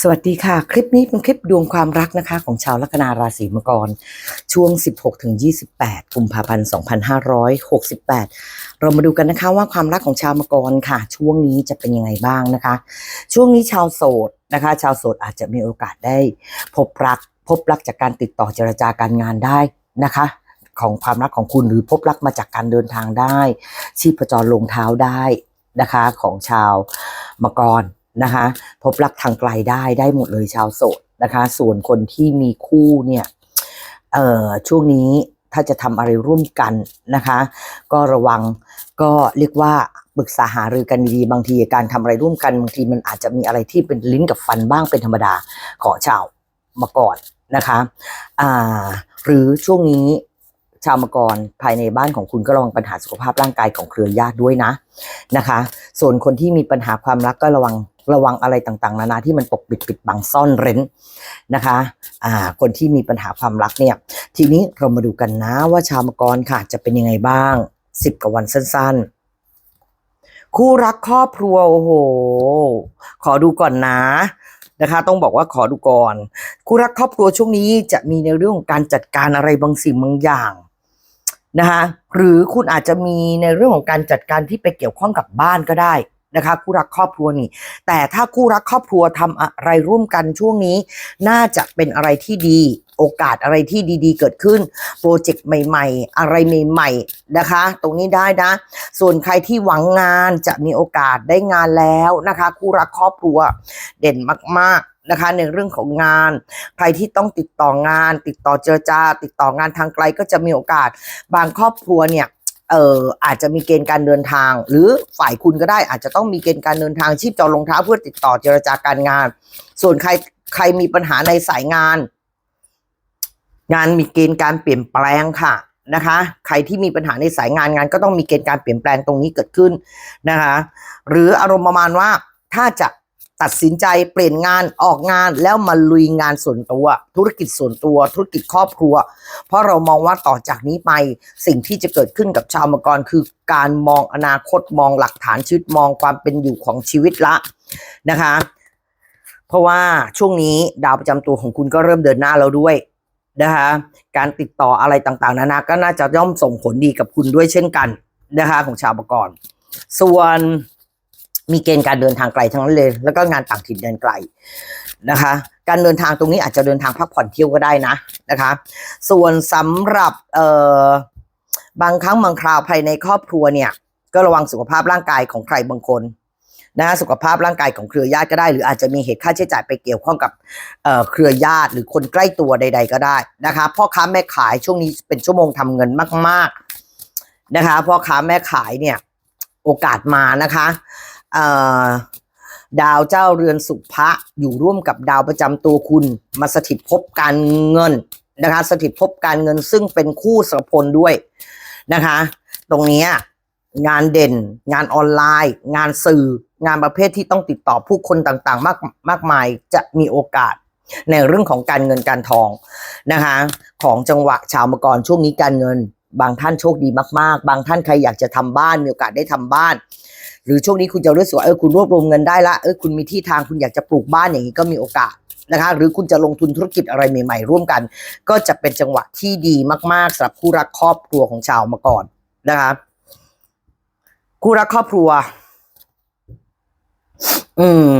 สวัสดีค่ะ คลิปนี้เป็นคลิปดวงความรักนะคะ ของชาวลัคนาราศีมังกร ช่วง 16ถึง28 กุมภาพันธ์ 2568 เรามาดูกันนะคะว่าความรักของชาวมังกรค่ะ ช่วงนี้จะเป็นยังไงบ้างนะคะ ช่วงนี้ชาวโสดนะคะ ชาวโสดอาจจะมีโอกาสได้ พบรัก พบรักจากการติดต่อเจรจาการงานได้นะคะของความรักของคุณหรือพบรักมาจากการเดินทางได้ ชีพจรลงเท้าได้นะคะ ของชาวมังกร นะคะ พบรักทางไกลได้ได้หมดเลยชาวโสดนะคะ ส่วนคนที่มีคู่เนี่ยเอ่อช่วงนี้ถ้าจะทำอะไรร่วมกันนะคะ ก็ระวังก็เรียกว่าปรึกษาหารือกันดีๆบางทีการทำอะไรร่วมกันบางทีมันอาจจะมีอะไรที่เป็นลิ้นกับฟันบ้างเป็นธรรมดาขอชาวมาก่อนนะคะอ่าหรือช่วงนี้ชาวมกรภายในบ้านของคุณก็ระวังปัญหาสุขภาพร่างกายของเครือญาติด้วยนะนะคะ ส่วนคนที่มีปัญหาความรักก็ระวัง ระวังอะไรต่างๆ นานาที่มันปกปิดปิดบังซ่อนเร้นนะคะอ่าคนที่มีปัญหาความรักเนี่ย ทีนี้เรามาดูกันนะว่าชาวมกรค่ะ จะเป็นยังไงบ้างสิบกว่าวันสั้น ๆ คู่รักครอบครัวโอ้โห ขอดูก่อนนะนะคะต้องบอกว่าขอดูก่อน คู่รักครอบครัวช่วงนี้จะมีในเรื่องของการจัดการอะไรบางสิ่งบางอย่างนะคะหรือคุณอาจจะมีในเรื่องของการจัดการที่ไปเกี่ยวข้องกับบ้านก็ได้ นะคะ คู่รักครอบครัวนี่ แต่ถ้าคู่รักครอบครัวทำอะไรร่วมกันช่วงนี้ น่าจะเป็นอะไรที่ดี โอกาสอะไรที่ดีๆ เกิดขึ้น โปรเจกต์ใหม่ๆ อะไรใหม่ๆนะคะ ตรงนี้ได้นะ ส่วนใครที่หวังงานจะมีโอกาสได้งานแล้วนะคะ คู่รักครอบครัวเด่นมากๆนะคะในเรื่องของงาน ใครที่ต้องติดต่องาน ติดต่อเจรจา ติดต่องานทางไกลก็จะมีโอกาส บางครอบครัวเนี่ย เอ่ออาจจะมีเกณฑ์การเดินทาง หรือฝ่ายคุณก็ได้อาจจะต้องมีเกณฑ์การเดินทางชีพจรลงเท้าเพื่อติดต่อเจรจาการงาน ส่วนใครใครมีปัญหาในสายงาน งานมีเกณฑ์การเปลี่ยนแปลงค่ะนะคะ ใครที่มีปัญหาในสายงานงาน ก็ต้องมีเกณฑ์การเปลี่ยนแปลงตรงนี้เกิดขึ้นนะคะ หรืออารมณ์ประมาณว่าถ้าจะ ตัดสินใจเปลี่ยนงานออกงานแล้วมาลุยงานส่วนตัว ธุรกิจส่วนตัว ธุรกิจครอบครัว เพราะเรามองว่าต่อจากนี้ไป สิ่งที่จะเกิดขึ้นกับชาวมังกรคือการมองอนาคตมองหลักฐานชีวิตมองความเป็นอยู่ของชีวิตละนะคะ เพราะว่าช่วงนี้ดาวประจำตัวของคุณก็เริ่มเดินหน้าแล้วด้วยนะคะการติดต่ออะไรต่างๆ นานาก็น่าจะย่อมส่งผลดีกับคุณด้วยเช่นกันนะคะของชาวมังกรส่วน มีเกณฑ์การเดินทางไกลทั้งนั้นเลย แล้วก็งานต่างถิ่นเดินไกลนะคะ การเดินทางตรงนี้อาจจะเดินทางพักผ่อนเที่ยวก็ได้นะนะคะ ส่วนสำหรับเอ่อบางครั้งบางคราวภายในครอบครัวเนี่ย ก็ระวังสุขภาพร่างกายของใครบางคนนะสุขภาพร่างกายของเครือญาติก็ได้ หรืออาจจะมีเหตุค่าใช้จ่ายไปเกี่ยวข้องกับเเครือญาติหรือคนใกล้ตัวใด ๆ ก็ได้นะคะพ่อค้าแม่ขายช่วงนี้เป็นชั่วโมงทำเงินมาก ๆนะคะพ่อค้าแม่ขายเนี่ยโอกาสมานะคะ ดาวเจ้าเรือนสุภะอยู่ร่วมกับดาวประจำตัวคุณ มาสถิตภพการเงินนะคะ สถิตภพการเงินซึ่งเป็นคู่สรพลด้วยนะคะ ตรงนี้งานเด่น งานออนไลน์ งานสื่อ งานประเภทที่ต้องติดต่อผู้คนต่างๆ มากมากมายจะมีโอกาสในเรื่องของการเงินการทองนะคะ ของจังหวะชาวมกรช่วงนี้การเงิน บางท่านโชคดีมาก ๆ บางท่านใครอยากจะทำบ้านมีโอกาสได้ทำบ้าน หรือช่วงนี้คุณจะรู้สึกว่าเออคุณรวบรวมเงินได้ละเออคุณมีที่ทางคุณอยากจะปลูกบ้านอย่างนี้ก็มีโอกาสนะคะหรือคุณจะลงทุนธุรกิจอะไรใหม่ ๆ ร่วมกัน ก็จะเป็นจังหวะที่ดีมากๆสำหรับคู่รักครอบครัวของชาวมาก่อนนะคะคู่รักครอบครัว อืม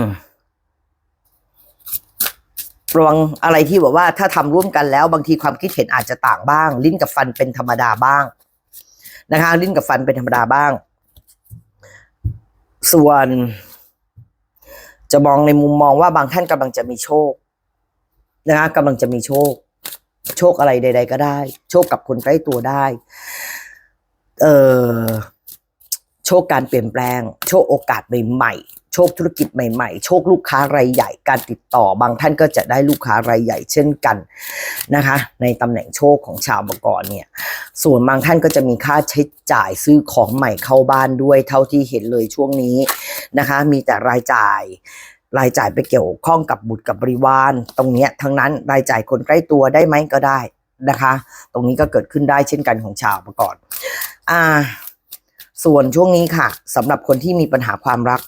ระวังอะไรที่แบบว่าถ้าทำร่วมกันแล้วบางทีความคิดเห็นอาจจะต่างบ้าง ลิ้นกับฟันเป็นธรรมดาบ้าง นะคะ ลิ้นกับฟันเป็นธรรมดาบ้าง ส่วน จะมองในมุมมองว่าบางท่านกำลังจะมีโชคนะคะกำลังจะมีโชค โชคอะไรใด ๆ ก็ได้ โชคกับคนใกล้ตัวได้ เออโชคการเปลี่ยนแปลง โชคโอกาสใหม่ๆ โชคธุรกิจใหม่ ๆ โชคลูกค้ารายใหญ่การติดต่อบางท่านก็จะได้ลูกค้ารายใหญ่เช่นกันนะคะ ในตำแหน่งโชคของชาวบกรเนี่ยส่วนบางท่านก็จะมีค่าใช้จ่ายซื้อของใหม่เข้าบ้านด้วยเท่าที่เห็นเลยช่วงนี้นะคะ มีแต่รายจ่ายรายจ่ายไปเกี่ยวข้องกับบุตรกับบริวาร ตรงเนี้ยทั้งนั้นรายจ่ายคนใกล้ตัวได้ไหมก็ได้นะคะ ตรงนี้ก็เกิดขึ้นได้เช่นกันของชาวประกอบอ่า ส่วนช่วงนี้ค่ะสำหรับคนที่มีปัญหาความรัก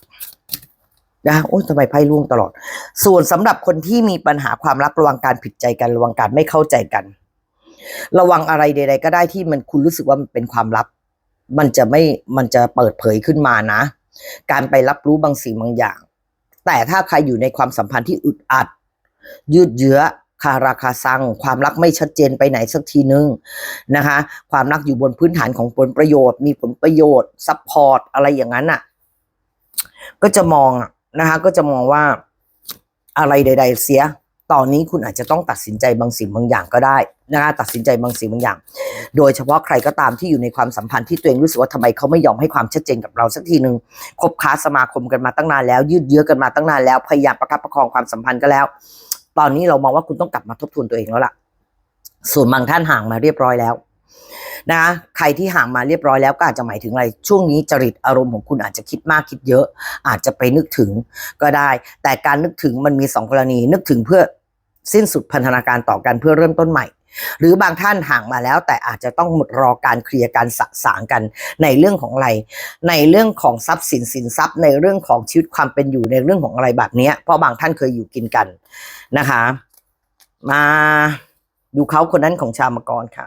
นะโอ้ยทำไมไพ่ล่วงตลอด ส่วนสำหรับคนที่มีปัญหาความรักระวังการผิดใจกันระวังการไม่เข้าใจกัน ระวังอะไรใด ๆ ก็ได้ที่มันคุณรู้สึกว่ามันเป็นความลับ มันจะไม่มันจะเปิดเผยขึ้นมานะ การไปรับรู้บางสิ่งบางอย่าง แต่ถ้าใครอยู่ในความสัมพันธ์ที่อึดอัด ยืดเยื้อคาราคาซัง ความรักไม่ชัดเจนไปไหนสักทีนึงนะคะ ความรักอยู่บนพื้นฐานของผลประโยชน์ มีผลประโยชน์ซัพพอร์ตอะไรอย่างนั้นอะ ก็จะมองอะ นะคะก็จะมองว่าอะไรใด ๆ เสียตอนนี้คุณอาจจะต้องตัดสินใจบางสิ่งบางอย่างก็ได้นะคะตัดสินใจบางสิ่งบางอย่าง โดยเฉพาะใครก็ตามที่อยู่ในความสัมพันธ์ที่ตัวเองรู้สึกว่าทำไมเขาไม่ยอมให้ความชัดเจนกับเราสักทีหนึ่งคบค้าสมาคมกันมาตั้งนานแล้ว ยืดเยื้อกันมาตั้งนานแล้วพยายามประคับประคองความสัมพันธ์ก็แล้ว ตอนนี้เรามองว่าคุณต้องกลับมาทบทวนตัวเองแล้วล่ะ ส่วนบางท่านห่างมาเรียบร้อยแล้ว นะใครที่ห่างมาเรียบร้อยแล้วก็อาจจะหมายถึงอะไรช่วงนี้จริตอารมณ์ของคุณอาจจะคิดมากคิดเยอะ อาจจะไปนึกถึงก็ได้ แต่การนึกถึงมันมีสองกรณีนึกถึงเพื่อสิ้นสุดพันธนาการต่อกันเพื่อเริ่มต้นใหม่ หรือบางท่านห่างมาแล้ว แต่อาจจะต้องรอการเคลียร์การสะสางกันในเรื่องของอะไร ในเรื่องของทรัพย์สินสินทรัพย์ ในเรื่องของชีวิตความเป็นอยู่ในเรื่องของอะไรแบบนี้เพราะบางท่านเคยอยู่กินกันนะคะ มาดูเขาคนนั้นของชาวมกรค่ะ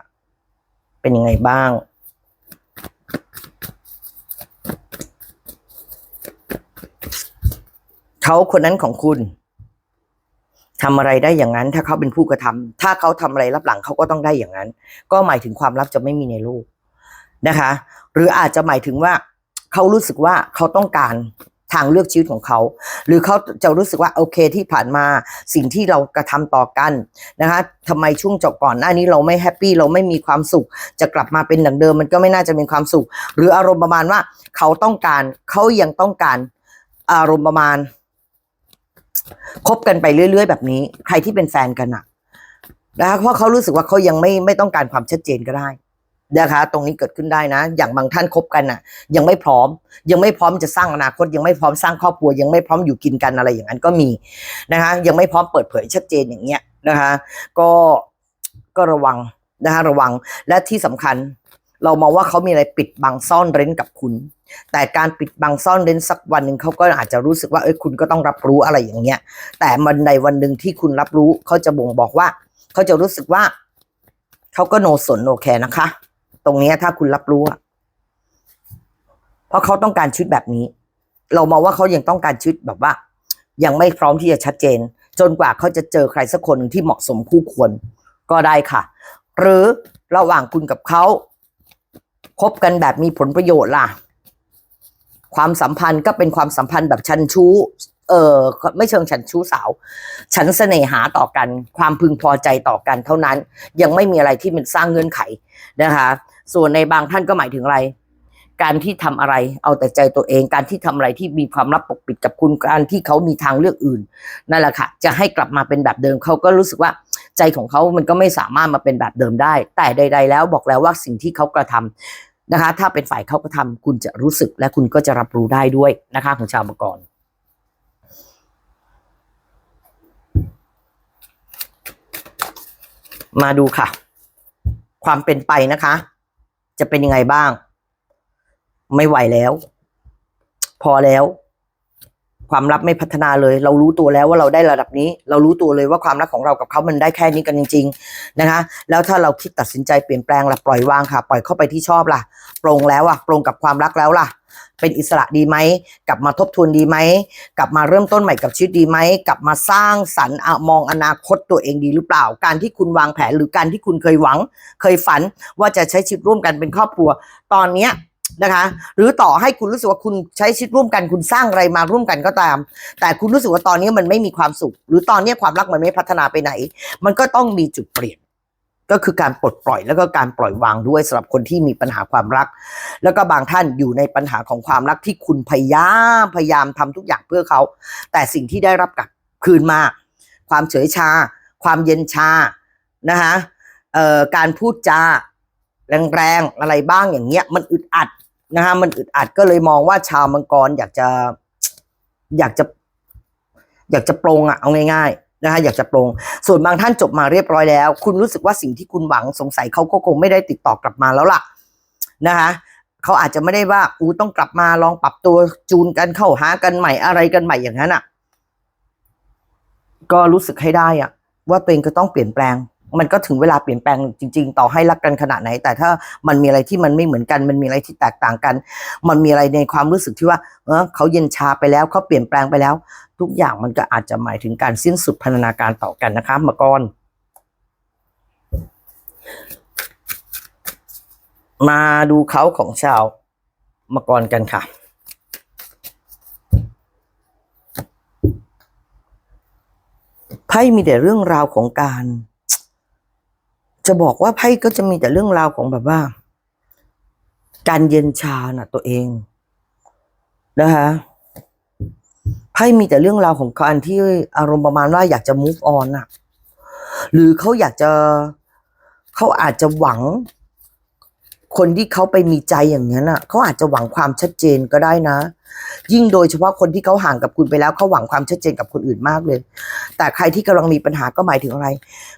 เป็นยังไงบ้าง เขาคนนั้นของคุณทำอะไรได้อย่างนั้น ถ้าเขาเป็นผู้กระทำถ้าเขาทำอะไรรับหลังเขาก็ต้องได้อย่างนั้น ก็หมายถึงความลับจะไม่มีในโลกนะคะ หรืออาจจะหมายถึงว่า เขารู้สึกว่าเขาต้องการ ทางเลือกชีวิตของเขา หรือเขาจะรู้สึกว่าโอเคที่ผ่านมาสิ่งที่เรากระทำต่อกันนะคะทำไมช่วงจบก่อนหน้านี้เราไม่แฮปปี้เราไม่มีความสุข จะกลับมาเป็นดังเดิม มันก็ไม่น่าจะมีความสุข หรืออารมณ์ประมาณว่าเขาต้องการเขายังต้องการอารมณ์ประมาณคบกันไปเรื่อย ๆ แบบนี้ ใครที่เป็นแฟนกันอะนะคะเพราะเขารู้สึกว่าเขายังไม่ไม่ต้องการความชัดเจนก็ได้ นะคะ ตรงนี้เกิดขึ้นได้นะ อย่างบางท่านคบกันน่ะ ยังไม่พร้อม ยังไม่พร้อมจะสร้างอนาคต ยังไม่พร้อมสร้างครอบครัว ยังไม่พร้อมอยู่กินกันอะไรอย่างนั้นก็มีนะคะ ยังไม่พร้อมเปิดเผยชัดเจนอย่างเงี้ยนะคะ ก็ก็ระวังนะคะระวังและที่สำคัญเรามองว่าเขามีอะไรปิดบังซ่อนเร้นกับคุณ แต่การปิดบังซ่อนเร้นสักวันหนึ่งเขาก็อาจจะรู้สึกว่าเอ้ยคุณก็ต้องรับรู้อะไรอย่างเงี้ย แต่มันในวันหนึ่งที่คุณรับรู้เขาจะบ่งบอกว่า เขาจะรู้สึกว่า เขาก็โนสนโนแคนะคะ รงนี้ถ้าคุณรับรู้เพราะเขาต้องการชีวิตแบบนี้ เรามองว่าเขายังต้องการชีวิตแบบว่า ยังไม่พร้อมที่จะชัดเจน จนกว่าเขาจะเจอใครสักคนที่เหมาะสมคู่ควรก็ได้ค่ะ หรือระหว่างคุณกับเขาคบกันแบบมีผลประโยชน์ล่ะ ความสัมพันธ์ก็เป็นความสัมพันธ์แบบชันชู้ เออไม่เชิงฉันชู้สาว ฉันเสน่หาต่อกัน ความพึงพอใจต่อกันเท่านั้น ยังไม่มีอะไรที่มันสร้างเงื่อนไขนะคะ ส่วนในบางท่านก็หมายถึงอะไร การที่ทำอะไร เอาแต่ใจตัวเอง การที่ทำอะไรที่มีความลับปกปิดกับคุณ การที่เขามีทางเลือกอื่น นั่นแหละค่ะ จะให้กลับมาเป็นแบบเดิมเขาก็รู้สึกว่าใจของเขามันก็ไม่สามารถมาเป็นแบบเดิมได้ แต่ใด ๆ แล้วบอกแล้วว่าสิ่งที่เขากระทำนะคะ ถ้าเป็นฝ่ายเขากระทำคุณจะรู้สึกและคุณก็จะรับรู้ได้ด้วยนะคะของชาวมังกรมาดูค่ะ ความเป็นไปนะคะ จะเป็นยังไงบ้าง ไม่ไหวแล้ว พอแล้ว ความลับไม่พัฒนาเลย เรารู้ตัวแล้วว่าเราได้ระดับนี้ เรารู้ตัวเลยว่าความรักของเรากับเขามันได้แค่นี้กันจริง ๆนะคะ แล้วถ้าเราคิดตัดสินใจเปลี่ยนแปลงล่ะปล่อยวางค่ะ ปล่อยเข้าไปที่ชอบล่ะปรงแล้วอะปรงกับความรักแล้วล่ะ เป็นอิสระดีไหมกลับมาทบทวนดีไหมกลับมาเริ่มต้นใหม่กับชีวิตดีไหมกลับมาสร้างสรรค์มองอนาคตตัวเองดีหรือเปล่า การที่คุณวางแผนหรือการที่คุณเคยหวัง เคยฝันว่าจะใช้ชีวิตร่วมกันเป็นครอบครัว ตอนเนี้ย นะคะ หรือต่อให้คุณรู้สึกว่าคุณใช้ชีวิตร่วมกันคุณสร้างอะไรมาร่วมกันก็ตาม แต่คุณรู้สึกว่าตอนนี้มันไม่มีความสุข หรือตอนนี้ความรักมันไม่พัฒนาไปไหน มันก็ต้องมีจุดเปลี่ยน ก็คือการปลดปล่อยแล้วก็การปล่อยวางด้วยสำหรับคนที่มีปัญหาความรัก แล้วก็บางท่านอยู่ในปัญหาของความรักที่คุณพยายามพยายามทำทุกอย่างเพื่อเขา แต่สิ่งที่ได้รับกลับคืนมา ความเฉยชา ความเย็นชานะคะเอ่อการพูดจาแรงๆอะไรบ้างอย่างเงี้ยมันอึดอัด นะคะมันอึดอัดก็เลยมองว่าชาวมังกรอยากจะอยากจะ อยากจะปรงอะเอาง่ายๆนะคะอยากจะปรงส่วนบางท่านจบมาเรียบร้อยแล้ว คุณรู้สึกว่าสิ่งที่คุณหวังสงสัยเขาก็คงไม่ได้ติดต่อกลับมาแล้วล่ะนะคะเขาอาจจะไม่ได้ว่าอูต้องกลับมาลองปรับตัวจูนกันเข้าหากันใหม่อะไรกันใหม่อย่างนั้นอะ ก็รู้สึกให้ได้อะ ว่าตัวเองก็ต้องเปลี่ยนแปลง มันก็ถึงเวลาเปลี่ยนแปลงจริง ๆ ต่อให้รักกันขนาดไหน แต่ถ้ามันมีอะไรที่มันไม่เหมือนกัน มันมีอะไรที่แตกต่างกัน มันมีอะไรในความรู้สึกที่ว่าเออเขาเย็นชาไปแล้วเขาเปลี่ยนแปลงไปแล้ว ทุกอย่างมันก็อาจจะหมายถึงการสิ้นสุดพันธนาการต่อกันนะคะมากรมาดูเขาของชาวมังกรกันค่ะไพ่มีแต่เรื่องราวของการ จะบอกว่าไพ่ก็จะมีแต่เรื่องราวของแบบว่า การเย็นชาน่ะ ตัวเองนะคะไพ่มีแต่เรื่องราวของการที่อารมณ์ประมาณว่าอยากจะ move on น่ะ หรือเขาอยากจะเขาอาจจะหวัง คนที่เขาไปมีใจอย่างนี้นน่ะเขาอาจจะหวังความชัดเจนก็ได้นะ ยิ่งโดยเฉพาะคนที่เขาห่างกับคุณไปแล้วเขาหวังความชัดเจนกับคนอื่นมากเลย แต่ใครที่กำลังมีปัญหาก็หมายถึงอะไร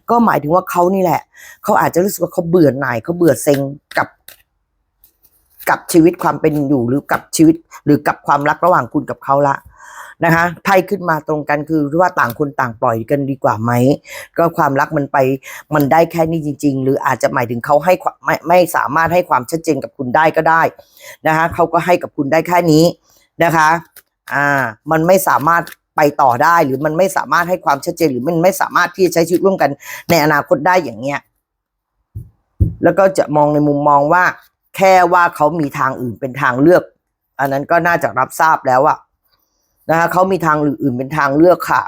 ก็หมายถึงว่าเขานี่แหละ เขาอาจจะรู้สึกว่าเขาเบื่อหน่ายเขาเบื่อเซ็งกับ กับชีวิตความเป็นอยู่หรือกับชีวิต หรือกับความรักระหว่างคุณกับเขาละนะคะไพ่ขึ้นมาตรงกันคือว่าต่างคนต่างปล่อยกันดีกว่าไหม ก็ความรักมันไปมันได้แค่นี้จริง ๆ หรืออาจจะหมายถึงเขาให้ไม่ไม่สามารถให้ความชัดเจนกับคุณได้ก็ได้นะคะเขาก็ให้กับคุณได้แค่นี้ นะคะ อ่า มันไม่สามารถไปต่อได้หรือมันไม่สามารถให้ความชัดเจนหรือมันไม่สามารถที่จะใช้ชีวิตร่วมกันในอนาคตได้อย่างเงี้ย แล้วก็จะมองในมุมมองว่า แค่ว่าเขามีทางอื่นเป็นทางเลือก อันนั้นก็น่าจะรับทราบแล้วอะนะคะเขามีทางอื่นเป็นทางเลือกค่ะ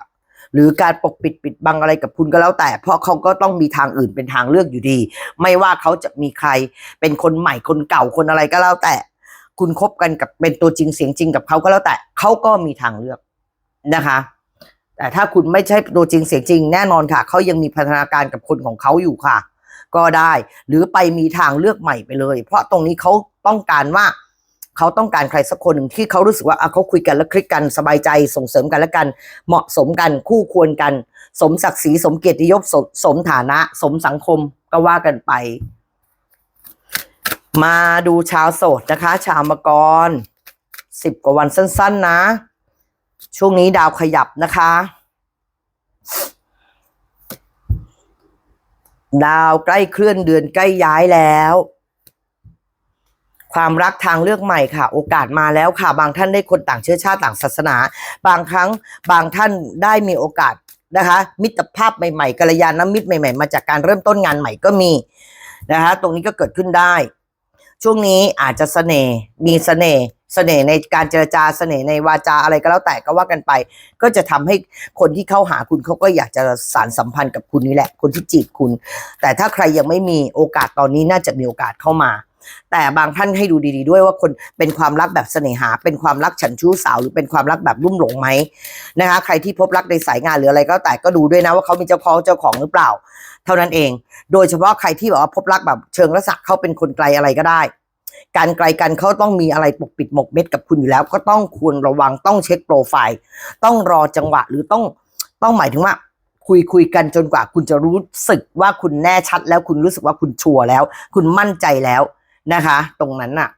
หรือการปกปิดปิดบังอะไรกับคุณก็แล้วแต่ เพราะเขาก็ต้องมีทางอื่นเป็นทางเลือกอยู่ดี ไม่ว่าเขาจะมีใครเป็นคนใหม่คนเก่าคนอะไรก็แล้วแต่ คุณคบกันกับเป็นตัวจริงเสียงจริงกับเขาก็แล้วแต่เขาก็มีทางเลือกนะคะ แต่ถ้าคุณไม่ใช่ตัวจริงเสียงจริง แน่นอนค่ะเขายังมีพัฒนาการกับคนของเขาอยู่ค่ะ ก็ได้ หรือไปมีทางเลือกใหม่ไปเลย เพราะตรงนี้เขาต้องการว่าเขาต้องการใครสักคนหนึ่งที่เขารู้สึกว่าเขาคุยกันแล้วคลิกกันสบายใจส่งเสริมกันและกัน เหมาะสมกันคู่ควรกัน สมศักดิ์ศรีสมเกียรติยศสสมฐานะ สมสังคมก็ว่ากันไป มาดูชาวโสดนะคะ ชาวมังกรสิบกว่าวันสั้น ๆ นะ ช่วงนี้ดาวขยับนะคะ ดาวใกล้เคลื่อนเดือนใกล้ย้ายแล้ว ความรักทางเลือกใหม่ค่ะ โอกาสมาแล้วค่ะ บางท่านได้คนต่างเชื้อชาติต่างศาสนา บางครั้งบางท่านได้มีโอกาสนะคะ มิตรภาพใหม่ๆกัลยาณมิตรใหม่ ๆ มาจากการเริ่มต้นงานใหม่ก็มีนะคะตรงนี้ก็เกิดขึ้นได้ ช่วงนี้อาจจะเสน่ห์มีเสน่ห์เสน่ห์ในการเจรจาเสน่ห์ในวาจาอะไรก็แล้วแต่ก็ว่ากันไป ก็จะทำให้คนที่เข้าหาคุณเขาก็อยากจะสารสัมพันธ์กับคุณนี่แหละ คนที่จีบคุณ แต่ถ้าใครยังไม่มีโอกาสตอนนี้น่าจะมีโอกาสเข้ามา แต่บางท่านให้ดูดี ๆ ด้วยว่าคนเป็นความรักแบบเสน่หา เป็นความรักฉันชู้สาวหรือเป็นความรักแบบรุ่มหลงไหมนะคะ ใครที่พบรักในสายงานหรืออะไรก็แต่ก็ดูด้วยนะว่าเขามีเจ้าของเจ้าของหรือเปล่า เท่านั้นเอง โดยเฉพาะใครที่แบบว่าพบรักแบบเชิงลักษณะเขาเป็นคนไกลอะไรก็ได้ การไกลกันเขาต้องมีอะไรปกปิดหมกเม็ดกับคุณอยู่แล้ว ก็ต้องควรระวังต้องเช็คโปรไฟล์ ต้องรอจังหวะหรือต้องต้องหมายถึงว่าคุยคุยกันจนกว่าคุณจะรู้สึกว่าคุณแน่ชัดแล้วคุณรู้สึกว่าคุณชัวร์แล้ว คุณมั่นใจแล้วนะคะ ตรงนั้นน่ะ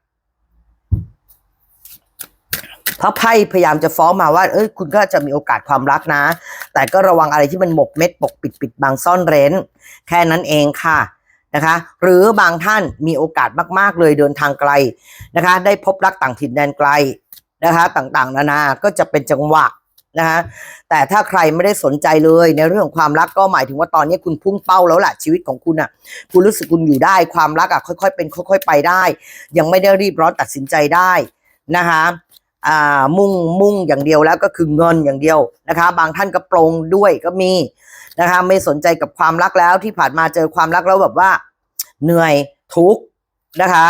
เพราะไพ่พยายามจะฟ้องมาว่า เอ้ยคุณก็จะมีโอกาสความรักนะ แต่ก็ระวังอะไรที่มันหมกเม็ดปกปิดปิดบังซ่อนเร้น แค่นั้นเองค่ะนะคะ หรือบางท่านมีโอกาสมาก ๆ เลยเดินทางไกลนะคะ ได้พบรักต่างถิ่นแดนไกลนะคะ ต่างๆ นานาก็จะเป็นจังหวะนะคะแต่ถ้าใครไม่ได้สนใจเลยในเรื่องของความรักก็หมายถึงว่าตอนนี้คุณพุ่งเป้าแล้วแหละชีวิตของคุณอะ คุณรู้สึกคุณอยู่ได้ความรักอะค่อยๆเป็นค่อย ๆ ไปได้ ยังไม่ได้รีบร้อนตัดสินใจได้นะคะ มุ่งมุ่งอย่างเดียวแล้วก็คือเงินอย่างเดียวนะคะ บางท่านก็ปรงด้วยก็มีนะคะ ไม่สนใจกับความรักแล้วที่ผ่านมาเจอความรักแล้วแบบว่า เหนื่อยทุกข์นะคะ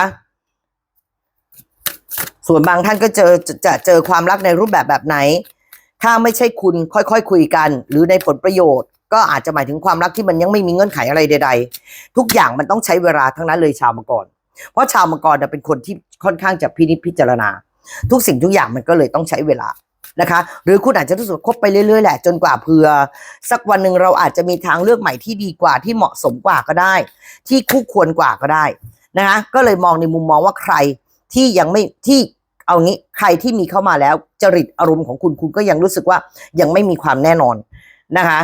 ส่วนบางท่านก็เจอจะจะเจอความรักในรูปแบบแบบไหน ถ้าไม่ใช่คุณค่อยๆคคุยกัน หรือในผลประโยชน์ ก็อาจจะหมายถึงความรักที่มันยังไม่มีเงื่อนไขอะไรใด ๆ ทุกอย่างมันต้องใช้เวลาทั้งนั้นเลยชาวมังกรเพราะชาวมังกรเนี่ยเป็นคนที่ค่อนข้างจะพินิจพิจารณา ทุกสิ่งทุกอย่างมันก็เลยต้องใช้เวลานะคะ หรือคุณอาจจะรู้สึกคบไปเรื่อยๆแหละจนกว่าเผื่อ สักวันหนึ่งเราอาจจะมีทางเลือกใหม่ที่ดีกว่าที่เหมาะสมกว่าก็ได้ ที่คู่ควรกว่าก็ได้นะคะก็เลยมองในมุมมองว่าใครที่ยังไม่ที่เอางี้ใครที่มีเข้ามาแล้วจริตอารมณ์ของคุณคุณก็ยังรู้สึกว่ายังไม่มีความแน่นอนนะคะ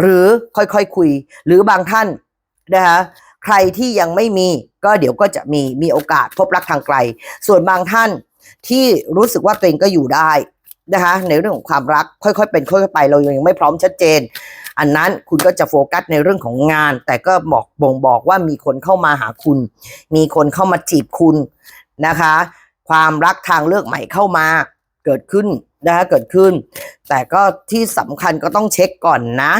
หรือค่อยๆคคุย หรือบางท่านนะคะใครที่ยังไม่มีก็เดี๋ยวก็จะมีมีโอกาสพบรักทางไกล ส่วนบางท่าน ที่รู้สึกว่าตัวเองก็อยู่ได้นะคะ ในเรื่องของความรักค่อยๆ เป็นค่อยๆไปเรายังไม่พร้อมชัดเจน อันนั้นคุณก็จะโฟกัสในเรื่องของงาน แต่ก็บอกบ่งบอกว่ามีคนเข้ามาหาคุณ มีคนเข้ามาจีบคุณนะคะ ความรักทางเลือกใหม่เข้ามาเกิดขึ้นนะคะเกิดขึ้น แต่ก็ที่สำคัญก็ต้องเช็คก่อนนะ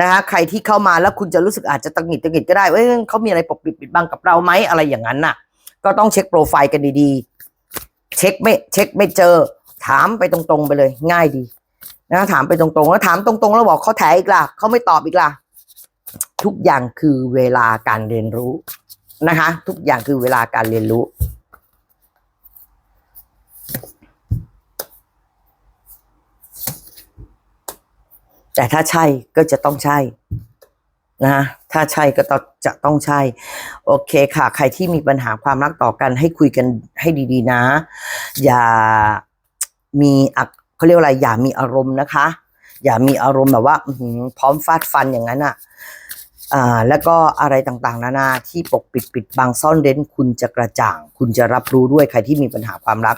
นะคะใครที่เข้ามาแล้วคุณจะรู้สึกอาจจะตังหิดตังหิดก็ได้เอ้ยเขามีอะไรปกปิดปิดบังกับเราไหมอะไรอย่างนั้นน่ะ ก็ต้องเช็คโปรไฟล์กันดีๆ เช็คไม่เช็คไม่เจอ ถามไปตรงๆไปเลย ง่ายดีนะถามไปตรงๆแล้วถามตรงๆ แล้วบอกเขาแถอีกล่ะเขาไม่ตอบอีกล่ะทุกอย่างคือเวลาการเรียนรู้นะคะ ทุกอย่างคือเวลาการเรียนรู้ แต่ถ้าใช่ก็จะต้องใช่ นะ ถ้าใช่ก็ต้องจะต้องใช่ โอเคค่ะ ใครที่มีปัญหาความรักต่อกันให้คุยกันให้ดีๆนะ อย่ามีเขาเรียกว่าอะไร อย่ามีอารมณ์นะคะ อย่ามีอารมณ์แบบว่าพร้อมฟาดฟันอย่างนั้นอะ อ่าแล้วก็อะไรต่างๆ นานาที่ปกปิดปิดบังซ่อนเร้นคุณจะกระจ่าง คุณจะรับรู้ด้วยใครที่มีปัญหาความรัก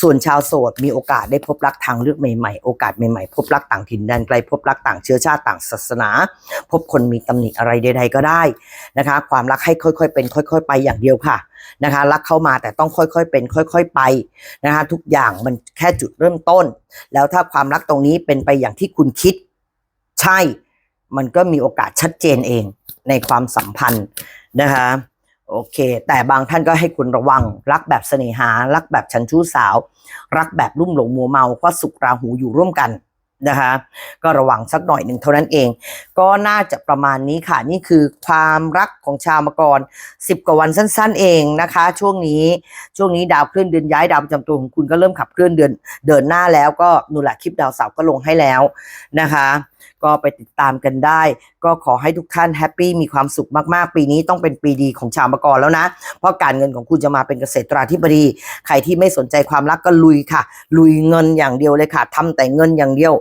ส่วนชาวโสดมีโอกาสได้พบรักทางเลือกใหม่ๆ โอกาสใหม่ๆ พบรักต่างถิ่นแดนไกลพบรักต่างเชื้อชาติต่างศาสนา พบคนมีตำหนิอะไรใด ๆ ก็ได้นะคะ ความรักให้ค่อยๆ เป็น ค่อย ๆ ไปอย่างเดียวค่ะนะคะรักเข้ามาแต่ต้องค่อยๆเป็น ค่อย ๆ ไปนะคะทุกอย่างมันแค่จุดเริ่มต้น แล้วถ้าความรักตรงนี้เป็นไปอย่างที่คุณคิด ใช่ มันก็มีโอกาสชัดเจนเองในความสัมพันธ์นะคะโอเค แต่บางท่านก็ให้คุณระวัง รักแบบเสน่หา รักแบบฉันชู้สาว รักแบบลุ่มหลงมัวเมาเพราะสุขราหูอยู่ร่วมกันนะคะก็ระวังสักหน่อยหนึ่งเท่านั้นเอง ก็น่าจะประมาณนี้ค่ะ นี่คือความรักของชาวมกรสิบกว่าวันสั้น ๆ เองนะคะ ช่วงนี้ช่วงนี้ดาวเคลื่อนเดือนย้ายดาวประจำตัวของคุณก็เริ่มขับเคลื่อนเดือนเดินหน้าแล้วก็นูนแหละคลิปดาวเสาร์ก็ลงให้แล้วนะคะ ก็ไปติดตามกันได้ ก็ขอให้ทุกท่านแฮปปี้มีความสุขมากๆ ปีนี้ต้องเป็นปีดีของชาวมกรแล้วนะ เพราะการเงินของคุณจะมาเป็นเกษตราธิบดี ใครที่ไม่สนใจความรักก็ลุยค่ะ ลุยเงินอย่างเดียวเลยค่ะทำแต่เงินอย่างเดียว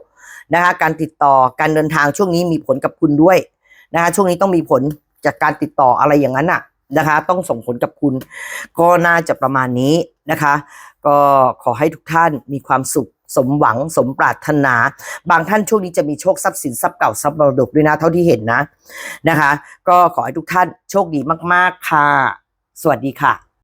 นะคะการติดต่อการเดินทางช่วงนี้มีผลกับคุณด้วยนะคะช่วงนี้ต้องมีผลจากการติดต่ออะไรอย่างนั้นน่ะนะคะ ต้องส่งผลกับคุณ ก็น่าจะประมาณนี้นะคะ ก็ขอให้ทุกท่านมีความสุข สมหวังสมปรารถนา บางท่านช่วงนี้จะมีโชคทรัพย์สินทรัพย์เก่าทรัพย์มรดกด้วยนะเท่าที่เห็นนะนะคะ ก็ขอให้ทุกท่านโชคดีมาก ๆ ค่ะ สวัสดีค่ะ